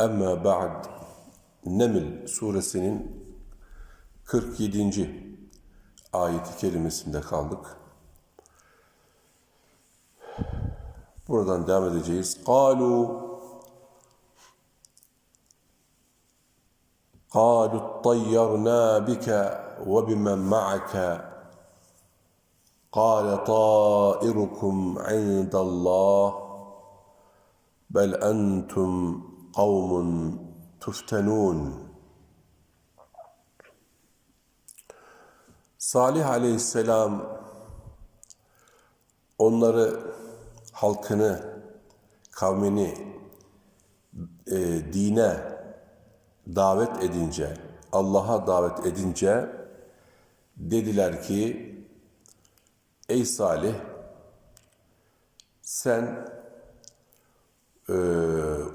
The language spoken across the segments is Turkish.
أما بعد Neml suresinin 47. ayeti kerimesinde kaldık. Buradan devam edeceğiz. قالوا قالوا اطيرنا بك وبمن معك قال طائركم عند الله بل انتم kavmun tuftenun. Salih aleyhisselam onları halkını, kavmini e, dine davet edince, Allah'a davet edince dediler ki Ey Salih sen e,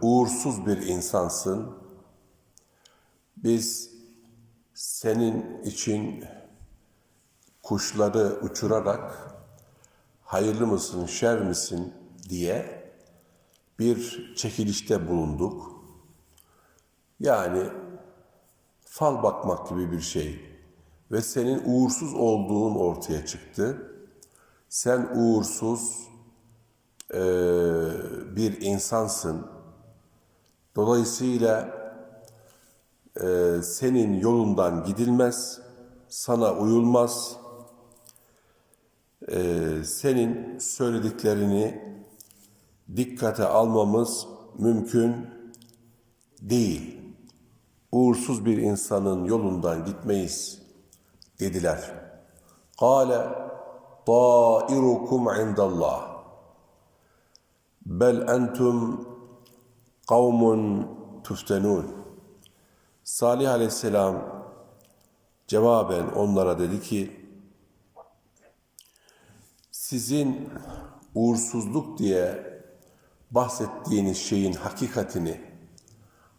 uğursuz bir insansın. Biz senin için kuşları uçurarak hayırlı mısın, şer misin diye bir çekilişte bulunduk. Yani fal bakmak gibi bir şey. Ve senin uğursuz olduğun ortaya çıktı. Sen uğursuz eee, bir insansın. Dolayısıyla eee, senin yolundan gidilmez, sana uyulmaz. Eee, senin söylediklerini dikkate almamız mümkün değil uğursuz bir insanın yolundan gitmeyiz dediler. Kale tairukum indallah bel entum kavmun tuftenun. Salih aleyhisselam cevaben onlara dedi ki sizin uğursuzluk diye bahsettiğiniz şeyin hakikatini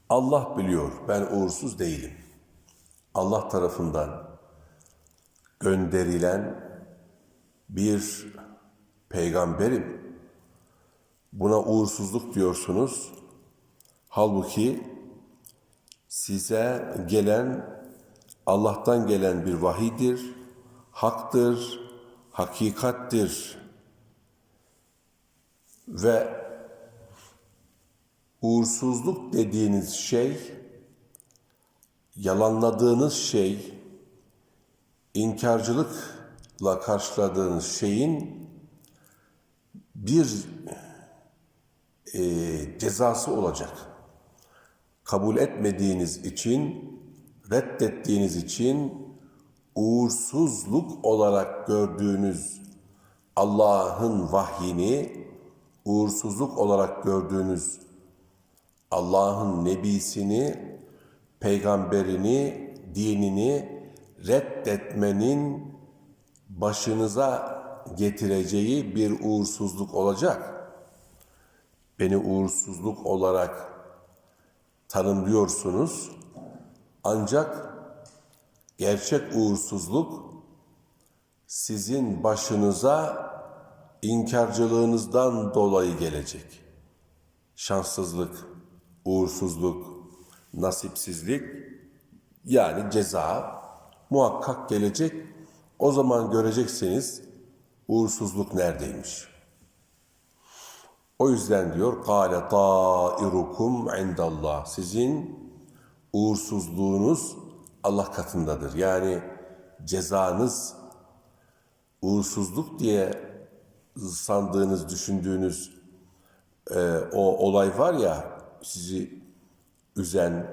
Allah biliyor, ben uğursuz değilim. Allah tarafından gönderilen bir peygamberim. Buna uğursuzluk diyorsunuz. Halbuki size gelen Allah'tan gelen bir vahidir, haktır, hakikattir. Ve uğursuzluk dediğiniz şey, yalanladığınız şey, inkarcılıkla karşıladığınız şeyin bir e, cezası olacak. Kabul etmediğiniz için, reddettiğiniz için uğursuzluk olarak gördüğünüz Allah'ın vahyini, uğursuzluk olarak gördüğünüz Allah'ın nebisini, peygamberini, dinini reddetmenin başınıza getireceği bir uğursuzluk olacak. Beni uğursuzluk olarak tanımlıyorsunuz. Ancak gerçek uğursuzluk sizin başınıza inkarcılığınızdan dolayı gelecek. Şanssızlık, uğursuzluk, nasipsizlik yani ceza muhakkak gelecek. O zaman göreceksiniz uğursuzluk neredeymiş. O yüzden diyor kâle tâirukum indallah. Sizin uğursuzluğunuz Allah katındadır. Yani cezanız uğursuzluk diye sandığınız, düşündüğünüz e, o olay var ya sizi üzen,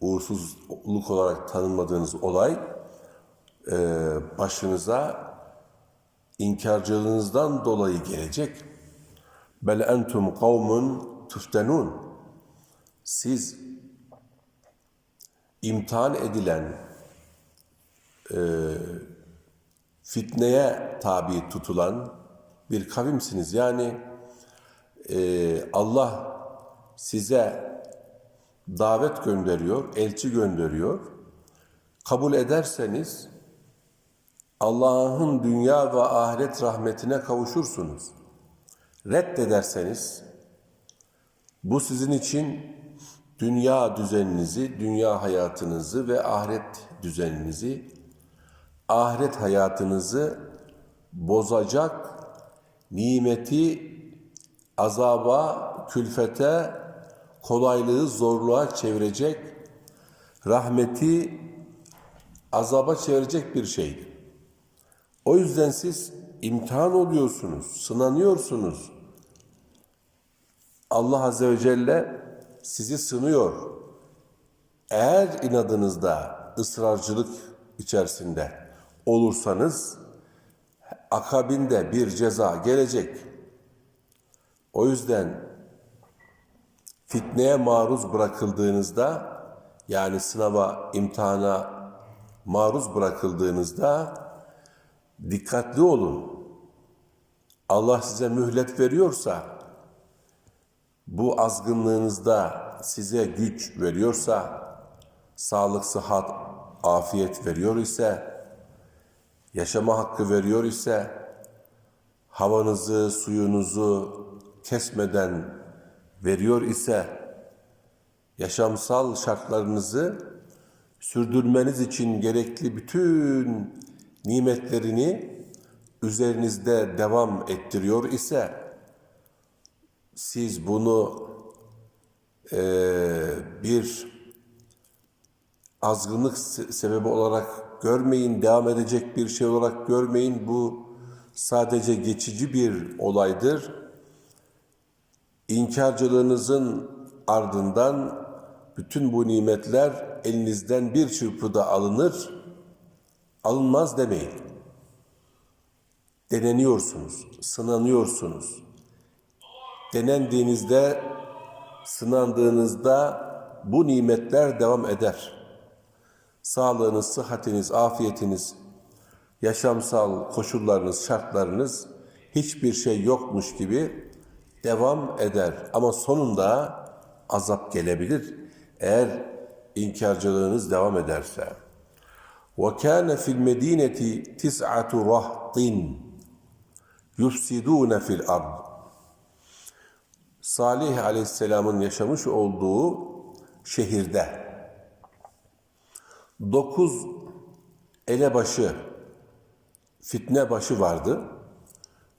uğursuzluk olarak tanınmadığınız olay e, başınıza inkarcılığınızdan dolayı gelecek. Bel entum kavmun tuftenun. Siz imtihan edilen, e, fitneye tabi tutulan bir kavimsiniz. Yani e, Allah size davet gönderiyor, elçi gönderiyor. Kabul ederseniz Allah'ın dünya ve ahiret rahmetine kavuşursunuz. Reddederseniz bu sizin için dünya düzeninizi, dünya hayatınızı ve ahiret düzeninizi, ahiret hayatınızı bozacak nimeti azaba, külfete, kolaylığı zorluğa çevirecek, rahmeti azaba çevirecek bir şeydir. O yüzden siz imtihan oluyorsunuz, sınanıyorsunuz. Allah Azze ve Celle sizi sınıyor. Eğer inadınızda ısrarcılık içerisinde olursanız akabinde bir ceza gelecek. O yüzden fitneye maruz bırakıldığınızda yani sınava, imtihana maruz bırakıldığınızda dikkatli olun. Allah size mühlet veriyorsa, bu azgınlığınızda size güç veriyorsa, sağlık, sıhhat, afiyet veriyor ise, yaşama hakkı veriyor ise, havanızı, suyunuzu kesmeden veriyor ise, yaşamsal şartlarınızı sürdürmeniz için gerekli bütün nimetlerini üzerinizde devam ettiriyor ise siz bunu eee, bir azgınlık se- sebebi olarak görmeyin, devam edecek bir şey olarak görmeyin. Bu sadece geçici bir olaydır. İnkarcılığınızın ardından bütün bu nimetler elinizden bir çırpıda alınır, alınmaz demeyin. Deneniyorsunuz, sınanıyorsunuz Denendiğinizde, sınandığınızda bu nimetler devam eder. Sağlığınız, sıhhatiniz, afiyetiniz, yaşamsal koşullarınız, şartlarınız hiçbir şey yokmuş gibi devam eder. Ama sonunda azap gelebilir eğer inkarcılığınız devam ederse. وَكَانَ فِي الْمَد۪ينَةِ تِسْعَةُ رَهْطٍ يُفْسِدُونَ فِي الْأَرْضِ Salih Aleyhisselam'ın yaşamış olduğu şehirde dokuz elebaşı, fitne başı vardı.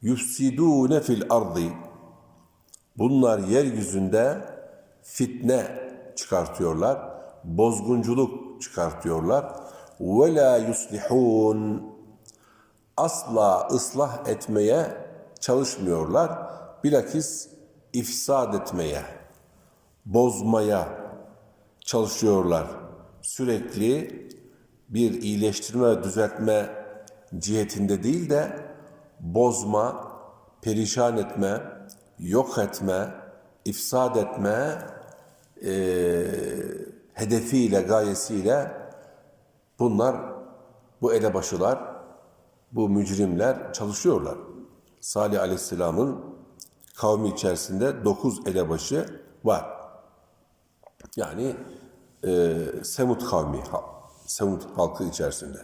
Yufsidûne fil ardı. Bunlar yeryüzünde fitne çıkartıyorlar, bozgunculuk çıkartıyorlar. Ve la yuslihun. Asla ıslah etmeye çalışmıyorlar. Bilakis ifsad etmeye, bozmaya çalışıyorlar. Sürekli bir iyileştirme, düzeltme cihetinde değil de bozma, perişan etme, yok etme, ifsad etme eee, hedefiyle, gayesiyle bunlar, bu elebaşılar, bu mücrimler çalışıyorlar. Salih Aleyhisselam'ın kavmi içerisinde dokuz elebaşı var. Yani e, Semut kavmi, ha- Semut halkı içerisinde.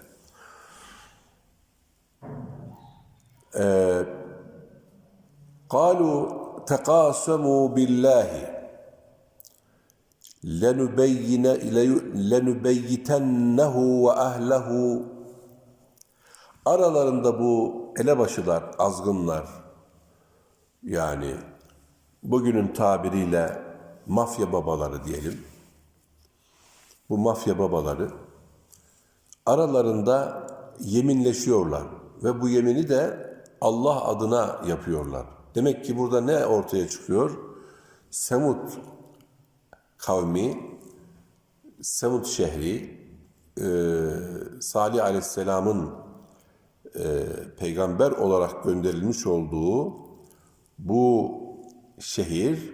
E, قالوا تقاسموا بالله لنبين لنبيتنه وأهله Aralarında bu elebaşılar, azgınlar, yani bugünün tabiriyle mafya babaları diyelim. Bu mafya babaları aralarında yeminleşiyorlar ve bu yemini de Allah adına yapıyorlar. Demek ki burada ne ortaya çıkıyor? Semut kavmi, Semut şehri, e, Salih Aleyhisselam'ın e, peygamber olarak gönderilmiş olduğu bu şehir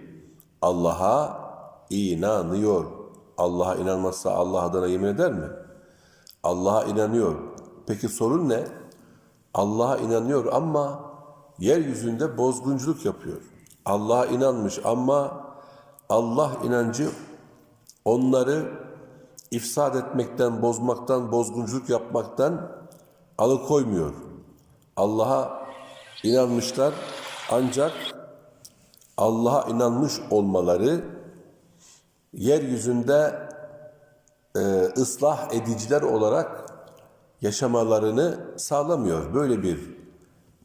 Allah'a inanıyor. Allah'a inanmazsa Allah adına yemin eder mi? Allah'a inanıyor. Peki sorun ne? Allah'a inanıyor ama yeryüzünde bozgunculuk yapıyor. Allah'a inanmış ama Allah inancı onları ifsad etmekten, bozmaktan, bozgunculuk yapmaktan alıkoymuyor. Allah'a inanmışlar ancak Allah'a inanmış olmaları yeryüzünde e, ıslah ediciler olarak yaşamalarını sağlamıyor. Böyle bir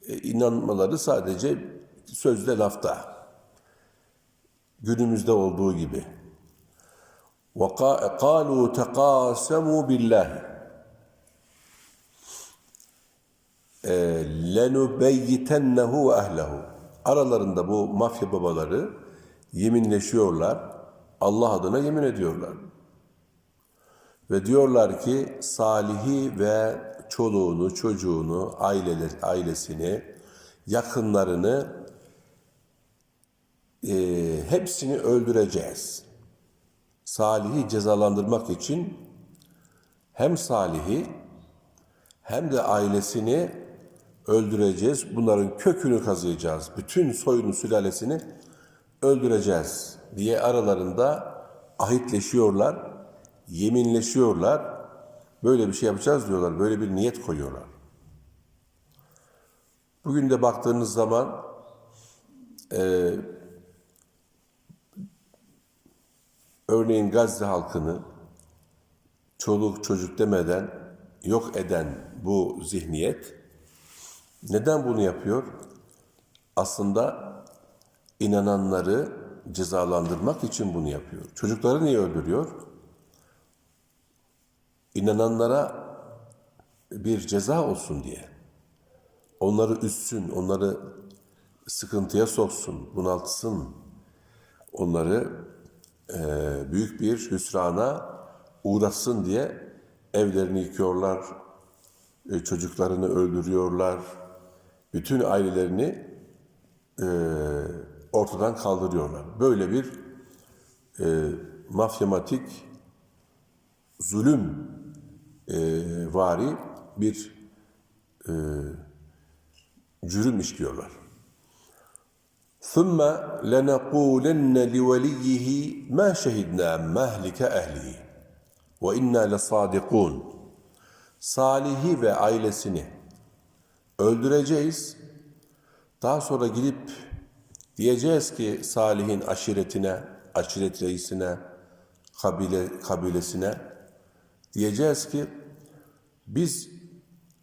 e, inanmaları sadece sözde lafta. Günümüzde olduğu gibi. وَقَالُوا تَقَاسَمُوا بِاللّٰهِ Ee, lenubeyitennehu ve ehlehu. Aralarında bu mafya babaları yeminleşiyorlar. Allah adına yemin ediyorlar. Ve diyorlar ki Salih'i ve çoluğunu, çocuğunu, aileler, ailesini, yakınlarını e, hepsini öldüreceğiz. Salih'i cezalandırmak için hem Salih'i hem de ailesini öldüreceğiz. Bunların kökünü kazıyacağız. Bütün soyunu, sülalesini öldüreceğiz diye aralarında ahitleşiyorlar, yeminleşiyorlar. Böyle bir şey yapacağız diyorlar. Böyle bir niyet koyuyorlar. Bugün de baktığınız zaman e, örneğin Gazze halkını çoluk çocuk demeden yok eden bu zihniyet neden bunu yapıyor? Aslında inananları cezalandırmak için bunu yapıyor. Çocukları niye öldürüyor? İnananlara bir ceza olsun diye. Onları üssün, onları sıkıntıya soksun, bunaltsın. Onları e, büyük bir hüsrana uğratsın diye evlerini yıkıyorlar, e, çocuklarını öldürüyorlar, bütün ailelerini e, ortadan kaldırıyorlar. Böyle bir e, mafyamatik zulüm e, vari bir e, cürüm işliyorlar. ثُمَّ لَنَقُولَنَّ لِوَلِيِّهِ مَا شَهِدْنَا مَهْلِكَ اَهْلِهِ وَاِنَّا لَصَادِقُونَ Salih'i ve ailesini öldüreceğiz. Daha sonra gidip diyeceğiz ki Salih'in aşiretine, aşiret reisine, kabile, kabilesine diyeceğiz ki biz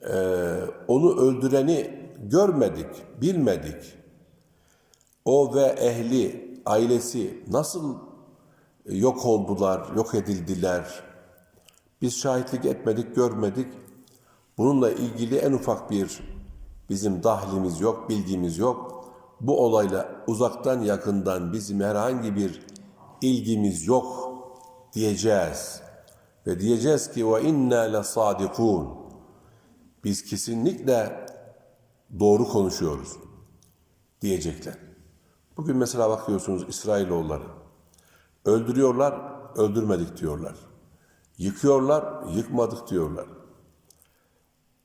e, onu öldüreni görmedik, bilmedik. O ve ehli, ailesi nasıl yok oldular, yok edildiler. Biz şahitlik etmedik, görmedik. Bununla ilgili en ufak bir bizim dahlimiz yok, bilgimiz yok. Bu olayla uzaktan yakından bizim herhangi bir ilgimiz yok diyeceğiz. Ve diyeceğiz ki ve inna la sadikun. Biz kesinlikle doğru konuşuyoruz diyecekler. Bugün mesela bakıyorsunuz İsrailoğulları. Öldürüyorlar, öldürmedik diyorlar. Yıkıyorlar, yıkmadık diyorlar.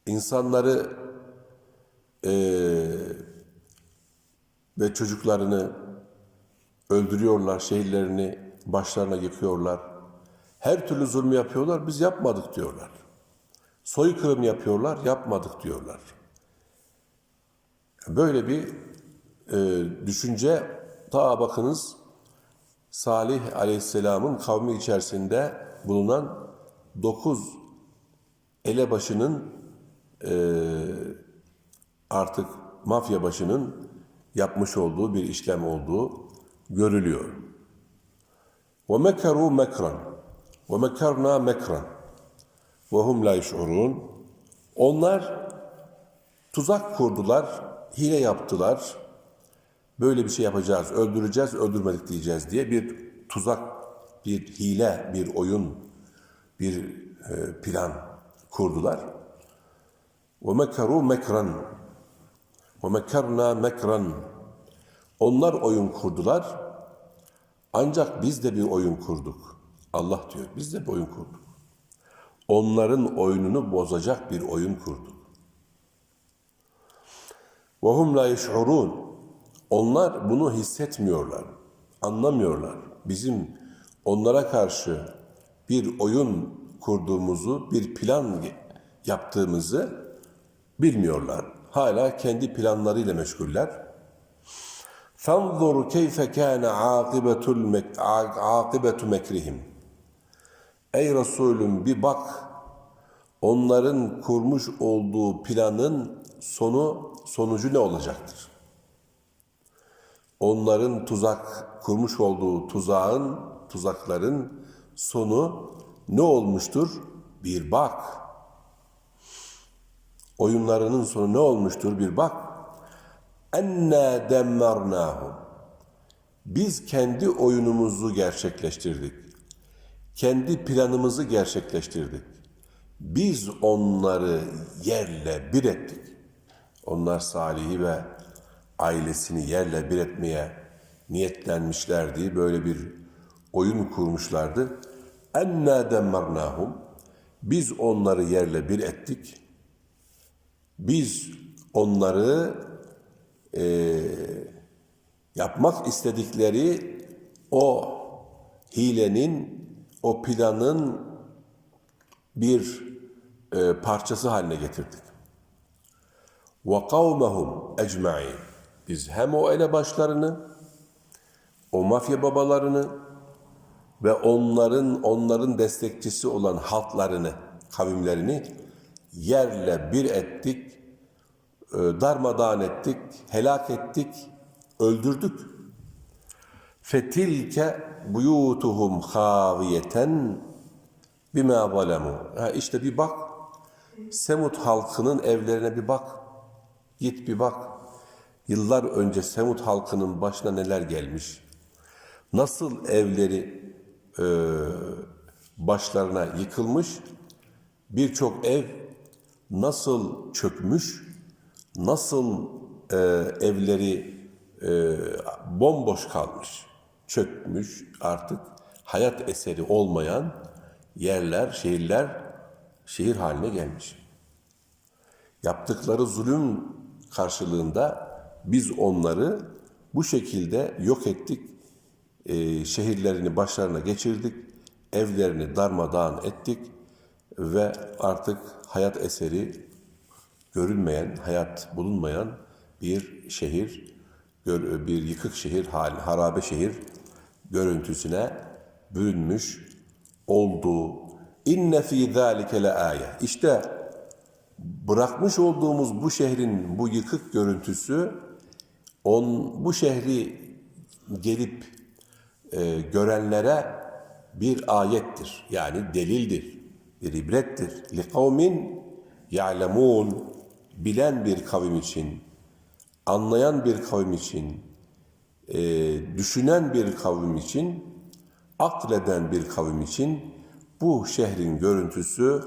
İnsanları eee, ve çocuklarını öldürüyorlar, şehirlerini başlarına yıkıyorlar. Her türlü zulmü yapıyorlar, biz yapmadık diyorlar. Soykırım yapıyorlar, yapmadık diyorlar. Böyle bir e, düşünce ta bakınız Salih Aleyhisselam'ın kavmi içerisinde bulunan dokuz elebaşının e, artık mafya başının yapmış olduğu bir işlem olduğu görülüyor. Ve mekaru mekran ve mekarna mekran ve hum la onlar tuzak kurdular, hile yaptılar. Böyle bir şey yapacağız, öldüreceğiz, öldürmedik diyeceğiz diye bir tuzak, bir hile, bir oyun, bir e, plan kurdular. Ve mekaru mekran مَكْرًا وَمَكَرْنَا مَكْرًا Onlar oyun kurdular. Ancak biz de bir oyun kurduk. Allah diyor biz de bir oyun kurduk. Onların oyununu bozacak bir oyun kurduk. وَهُمْ لَا يَشْعُرُونَ Onlar bunu hissetmiyorlar, anlamıyorlar. Bizim onlara karşı bir oyun kurduğumuzu, bir plan yaptığımızı bilmiyorlar. Hala kendi planlarıyla meşguller. فَانْظُرْ كَيْفَ كَانَ عَاقِبَةُ الْمَكْ- عَاقِبَةُ مَكْرِهِمْ Ey Resulüm bir bak, onların kurmuş olduğu planın sonu, sonucu ne olacaktır? Onların tuzak, kurmuş olduğu tuzağın, tuzakların sonu ne olmuştur? Bir bak. Oyunlarının sonu ne olmuştur? Bir bak. Enna demmernahum. Biz kendi oyunumuzu gerçekleştirdik. Kendi planımızı gerçekleştirdik. Biz onları yerle bir ettik. Onlar Salih'i ve ailesini yerle bir etmeye niyetlenmişlerdi. Böyle bir oyun kurmuşlardı. Enna demmernahum. Biz onları yerle bir ettik. Biz onları yapmak istedikleri o hilenin, o planın bir e, parçası haline getirdik. وَقَوْمَهُمْ اَجْمَعِينَ Biz hem o elebaşlarını, o mafya babalarını ve onların onların destekçisi olan halklarını, kavimlerini yerle bir ettik, e, darmadağın ettik, helak ettik, öldürdük. Fetilke buyutuhum haviyeten bima zalemu. Ha işte bir bak. Semut halkının evlerine bir bak. Git bir bak. Yıllar önce Semut halkının başına neler gelmiş. Nasıl evleri e, başlarına yıkılmış. Birçok ev nasıl çökmüş. Nasıl e, evleri e, bomboş kalmış, çökmüş artık hayat eseri olmayan yerler, şehirler şehir haline gelmiş. Yaptıkları zulüm karşılığında biz onları bu şekilde yok ettik, e, şehirlerini başlarına geçirdik, evlerini darmadağın ettik ve artık hayat eseri görülmeyen, hayat bulunmayan bir şehir, bir yıkık şehir hali, harabe şehir görüntüsüne bürünmüş olduğu inne fi zalike le. İşte bırakmış olduğumuz bu şehrin bu yıkık görüntüsü on bu şehri gelip e, görenlere bir ayettir. Yani delildir, bir ibrettir. Li kavmin ya'lemun bilen bir kavim için, anlayan bir kavim için, e, düşünen bir kavim için, akleden bir kavim için bu şehrin görüntüsü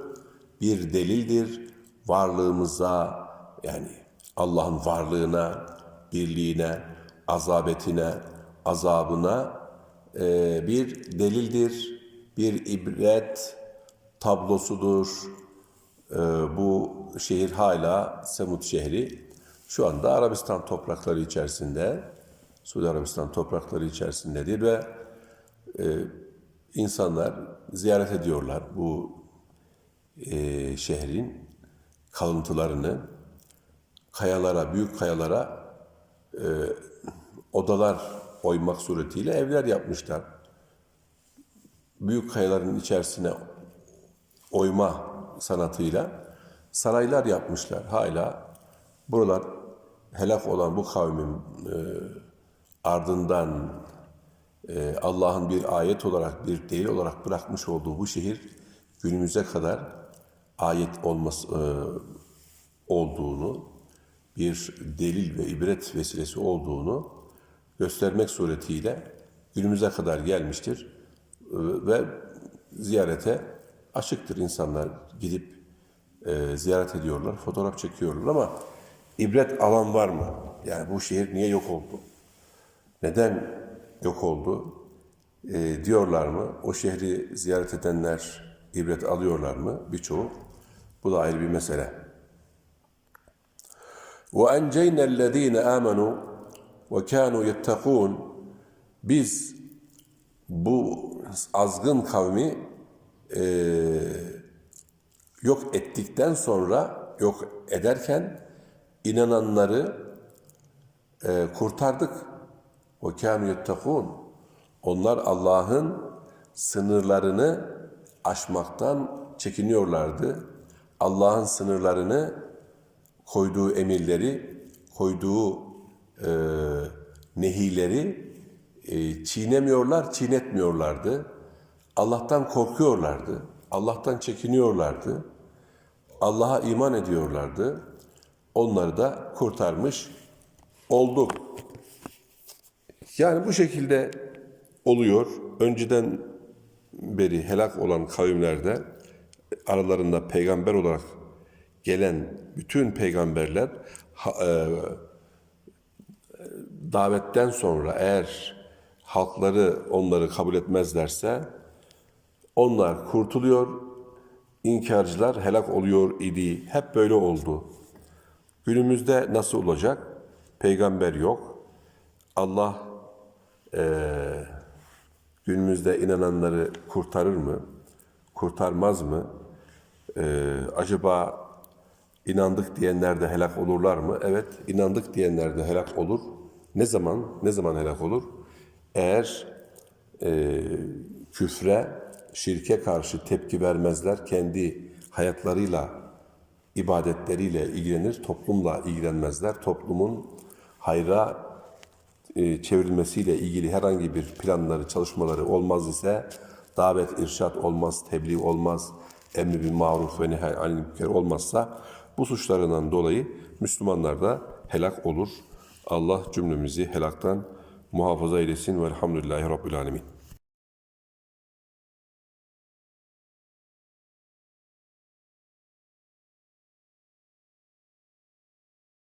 bir delildir. Varlığımıza yani Allah'ın varlığına, birliğine, azabetine, azabına e, bir delildir, bir ibret tablosudur. E, bu şehir hala Semut şehri. Şu anda Arabistan toprakları içerisinde, Suudi Arabistan toprakları içerisindedir ve e, insanlar ziyaret ediyorlar bu e, şehrin kalıntılarını. Kayalara, büyük kayalara e, odalar oymak suretiyle evler yapmışlar. Büyük kayaların içerisine oyma sanatıyla saraylar yapmışlar. Hala buralar helak olan bu kavmin e, ardından e, Allah'ın bir ayet olarak, bir delil olarak bırakmış olduğu bu şehir günümüze kadar ayet olması e, olduğunu, bir delil ve ibret vesilesi olduğunu göstermek suretiyle günümüze kadar gelmiştir ve ziyarete açıktır insanlar gidip e, ziyaret ediyorlar, fotoğraf çekiyorlar ama ibret alan var mı? Yani bu şehir niye yok oldu? Neden yok oldu? e, diyorlar mı? O şehri ziyaret edenler ibret alıyorlar mı? Birçoğu. Bu da ayrı bir mesele. وَاَنْجَيْنَا الَّذ۪ينَ آمَنُوا وَكَانُوا يَتَّقُونَ Biz bu azgın kavmi e, yok ettikten sonra yok ederken inananları e, kurtardık. O kânû yettekûn. Onlar Allah'ın sınırlarını aşmaktan çekiniyorlardı. Allah'ın sınırlarını koyduğu emirleri, koyduğu e, nehileri e, çiğnemiyorlar, çiğnetmiyorlardı. Allah'tan korkuyorlardı. Allah'tan çekiniyorlardı. Allah'a iman ediyorlardı. Onları da kurtarmış olduk. Yani bu şekilde oluyor. Önceden beri helak olan kavimlerde aralarında peygamber olarak gelen bütün peygamberler e, davetten sonra eğer halkları onları kabul etmezlerse onlar kurtuluyor, inkarcılar helak oluyor idi. Hep böyle oldu. Günümüzde nasıl olacak? Peygamber yok. Allah eee, günümüzde inananları kurtarır mı? Kurtarmaz mı? Eee, acaba inandık diyenler de helak olurlar mı? Evet, inandık diyenler de helak olur. Ne zaman? Ne zaman helak olur? Eğer eee, küfre, şirke karşı tepki vermezler, kendi hayatlarıyla, ibadetleriyle ilgilenir, toplumla ilgilenmezler. Toplumun hayra e, çevrilmesiyle ilgili herhangi bir planları, çalışmaları olmaz ise davet, irşat olmaz, tebliğ olmaz, emri bil maruf ve nehy anil münker olmazsa bu suçlarından dolayı Müslümanlar da helak olur. Allah cümlemizi helaktan muhafaza eylesin. Velhamdülillahi Rabbil Alemin.